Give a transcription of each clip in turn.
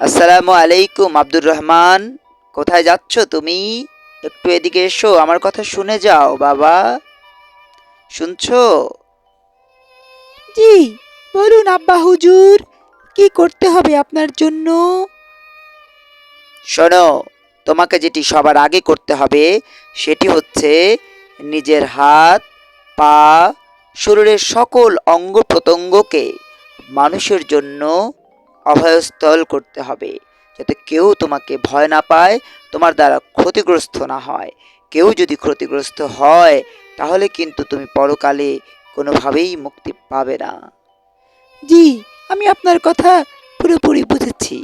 আসসালামু আলাইকুম আব্দুর রহমান। কোথায় যাচ্ছ তুমি? একটু এদিকে এসো আমার কথা শুনে যাও বাবা। শুনছো? জি বলুন আব্বা হুজুর কি করতে হবে আপনার জন্য? শোনো তোমাকে যেটি সবার আগে করতে হবে সেটি হচ্ছে নিজের হাত পা শরীরের সকল অঙ্গ প্রত্যঙ্গকে মানুষের জন্য অভয়স্থল করতে হবে যাতে কেউ তোমাকে ভয় না পায় তোমার দ্বারা ক্ষতিগ্রস্ত না হয়। কেউ যদি ক্ষতিগ্রস্ত হয় তাহলে কিন্তু তুমি পরকালে কোনোভাবেই মুক্তি পাবে না। জি আমি আপনার কথা পুরোপুরি বুঝেছি।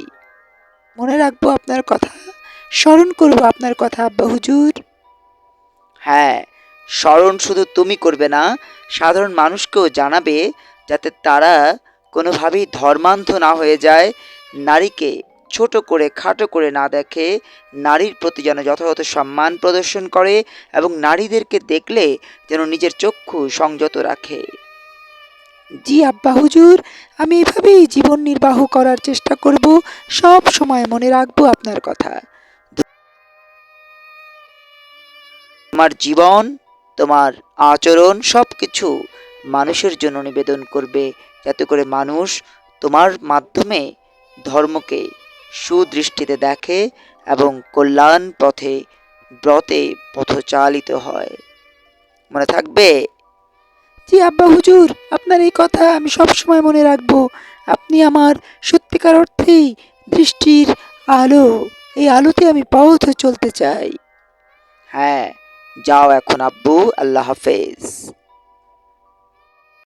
মনে রাখব আপনার কথা স্মরণ করব আপনার কথা আব্বা হুজুর হ্যাঁ স্মরণ শুধু তুমি করবে না সাধারণ মানুষকেও জানাবে যাতে তারা কোনোভাবেই ধর্মান্ধ না হয়ে যায়। নারীকে ছোট করে, খাটো করে না দেখে নারীর প্রতি যেন যথাযথ সম্মান প্রদর্শন করে এবং নারীদেরকে দেখলে যেন নিজের চক্ষু সংযত রাখে। জি আব্বা হুজুর, আমি এভাবেই জীবন নির্বাহ করার চেষ্টা করব। সব সময় মনে রাখব আপনার কথা। তোমার জীবন, তোমার আচরণ সব কিছু মানুষের জন্য নিবেদন করবে যাতে করে মানুষ তোমার মাধ্যমে ধর্মকে সুদৃষ্টিতে দেখে এবং কল্যাণ পথে ব্রতে পথচালিত হয়। মনে থাকবে? জি আব্বা হুজুর আপনার এই কথা আমি সব সময় মনে রাখব। আপনি আমার সত্যিকার অর্থেই দৃষ্টির আলো এই আলোতে আমি পথ চলতে চাই। হ্যাঁ যাও এখন আব্বু আল্লাহ হাফেজ।